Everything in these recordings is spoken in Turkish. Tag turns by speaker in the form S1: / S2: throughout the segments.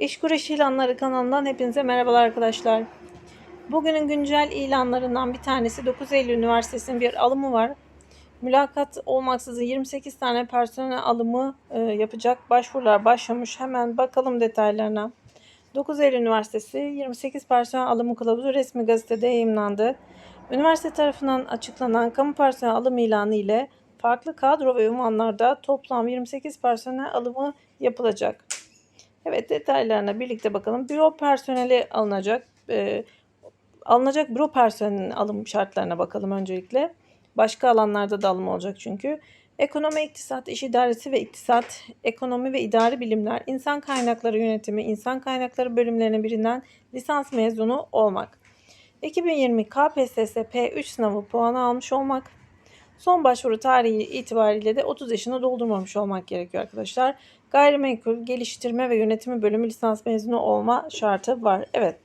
S1: İş Kureş İlanları kanalından hepinize merhabalar arkadaşlar. Bugünün güncel ilanlarından bir tanesi 9 Eylül Üniversitesi'nin bir alımı var. Mülakat olmaksızın 28 tane personel alımı e, yapacak. Başvurular başlamış. Hemen bakalım detaylarına. 9 Eylül Üniversitesi 28 personel alımı kılavuzu resmi gazetede yayımlandı. Üniversite tarafından açıklanan kamu personel alım ilanı ile farklı kadro ve ünvanlarda toplam 28 personel alımı yapılacak. Evet detaylarına birlikte bakalım. Büro personeli alınacak. Ee, alınacak büro personelinin alım şartlarına bakalım öncelikle. Başka alanlarda da alım olacak çünkü. Ekonomi, iktisat, iş idaresi ve iktisat, ekonomi ve idari bilimler, insan kaynakları yönetimi, insan kaynakları bölümlerinin birinden lisans mezunu olmak. 2020 KPSS P3 sınavı puanı almış olmak. Son başvuru tarihi itibariyle de 30 yaşını doldurmamış olmak gerekiyor arkadaşlar. Gayrimenkul geliştirme ve yönetimi bölümü lisans mezunu olma şartı var. Evet.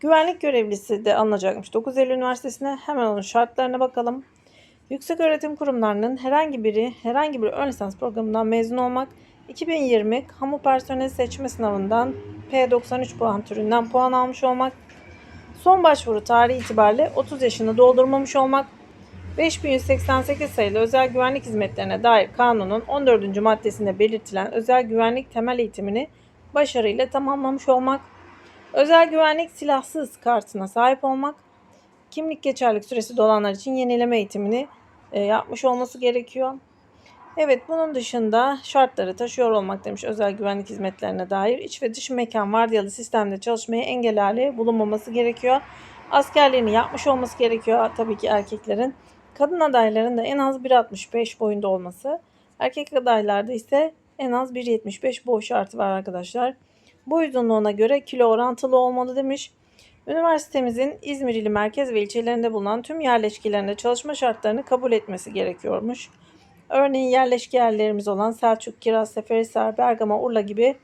S1: Güvenlik görevlisi de alınacakmış. 9 Eylül Üniversitesi'ne hemen onun şartlarına bakalım. Yüksek öğretim kurumlarının herhangi biri herhangi bir ön lisans programından mezun olmak, 2020 kamu personel seçme sınavından P93 puan türünden puan almış olmak, son başvuru tarihi itibariyle 30 yaşını doldurmamış olmak, 5188 sayılı özel güvenlik hizmetlerine dair kanunun 14. maddesinde belirtilen özel güvenlik temel eğitimini başarıyla tamamlamış olmak, özel güvenlik silahsız kartına sahip olmak, kimlik geçerlik süresi dolanlar için yenileme eğitimini e, yapmış olması gerekiyor. Evet bunun dışında şartları taşıyor olmak demiş özel güvenlik hizmetlerine dair iç ve dış mekan vardiyalı sistemde çalışmaya engel hali bulunmaması gerekiyor. Askerliğini yapmış olması gerekiyor tabii ki erkeklerin. Kadın adayların da en az 1.65 boyunda olması. Erkek adaylarda ise en az 1.75 boy şartı var arkadaşlar. Boy uzunluğuna göre kilo orantılı olmalı demiş. Üniversitemizin İzmir ili merkez ve ilçelerinde bulunan tüm yerleşkelerinde çalışma şartlarını kabul etmesi gerekiyormuş. Örneğin yerleşke yerlerimiz olan Selçuk, Kiraz, Seferihisar, Bergama, Urla gibi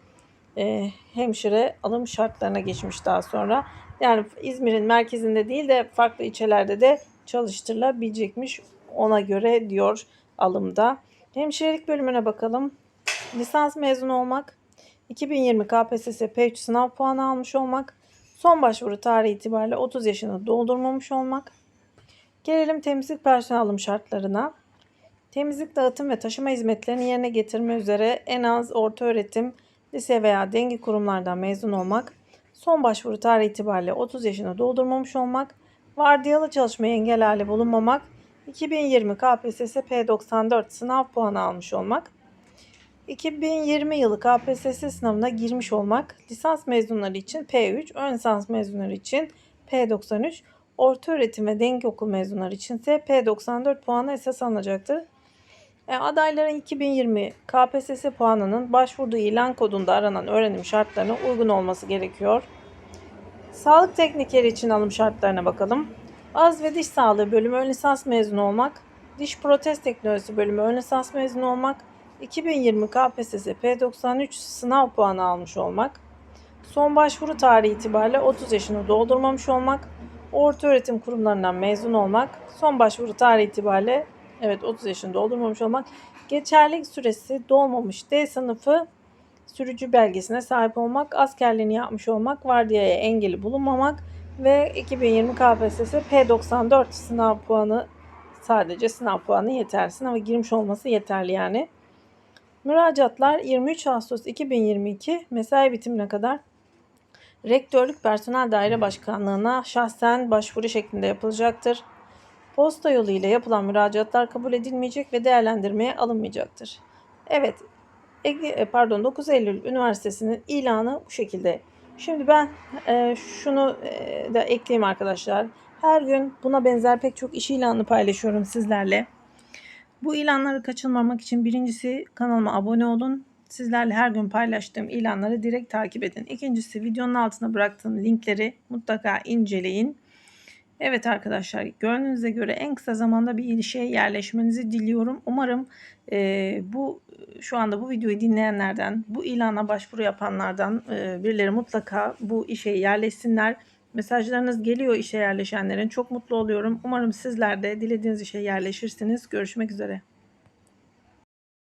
S1: e, hemşire alım şartlarına geçmiş daha sonra. Yani İzmir'in merkezinde değil de farklı ilçelerde de çalıştırılabilecekmiş ona göre diyor alımda. Hemşirelik bölümüne bakalım. Lisans mezunu olmak, 2020 KPSS P3 sınav puanı almış olmak, son başvuru tarihi itibariyle 30 yaşını doldurmamış olmak. Gelelim temizlik personel alım şartlarına. Temizlik, dağıtım ve taşıma hizmetlerini yerine getirme üzere en az orta öğretim, lise veya dengi kurumlardan mezun olmak, son başvuru tarihi itibariyle 30 yaşını doldurmamış olmak, vardiyalı çalışmaya engel hali bulunmamak, 2020 KPSS P94 sınav puanı almış olmak, 2020 yılı KPSS sınavına girmiş olmak, lisans mezunları için P3, ön lisans mezunları için P93, orta öğretim ve denge okul mezunları için ise P94 puanı esas alınacaktır. E, adayların 2020 KPSS puanının başvurduğu ilan kodunda aranan öğrenim şartlarına uygun olması gerekiyor. Sağlık teknikeri için alım şartlarına bakalım. Az ve diş sağlığı bölümü ön lisans mezunu olmak, diş protez teknolojisi bölümü ön lisans mezunu olmak, 2020 KPSS P93 sınav puanı almış olmak, son başvuru tarihi itibariyle 30 yaşını doldurmamış olmak, orta öğretim kurumlarından mezun olmak, son başvuru tarihi itibariyle evet 30 yaşını doldurmamış olmak, geçerlilik süresi dolmamış D sınıfı sürücü belgesine sahip olmak, askerliğini yapmış olmak, vardiyaya engeli bulunmamak ve 2020 KPSS P94 sınav puanı sadece sınav puanı yeterli. Sınava girmiş olması yeterli yani. Müracaatlar 23 Ağustos 2022 mesai bitimine kadar Rektörlük Personel Daire Başkanlığı'na şahsen başvuru şeklinde yapılacaktır. Posta yolu ile yapılan müracaatlar kabul edilmeyecek ve değerlendirmeye alınmayacaktır. Evet, Ege, e, pardon 9 Eylül Üniversitesi'nin ilanı bu şekilde. Şimdi ben e, şunu e, da ekleyeyim arkadaşlar. Her gün buna benzer pek çok iş ilanı paylaşıyorum sizlerle. Bu ilanları kaçırmamak için birincisi kanalıma abone olun. Sizlerle her gün paylaştığım ilanları direkt takip edin. İkincisi videonun altına bıraktığım linkleri mutlaka inceleyin. Evet arkadaşlar gönlünüze göre en kısa zamanda bir ilişkiye yerleşmenizi diliyorum. Umarım e, bu şu anda bu videoyu dinleyenlerden, bu ilana başvuru yapanlardan e, birileri mutlaka bu işe yerleşsinler. Mesajlarınız geliyor işe yerleşenlerin. Çok mutlu oluyorum. Umarım sizler de dilediğiniz işe yerleşirsiniz. Görüşmek üzere.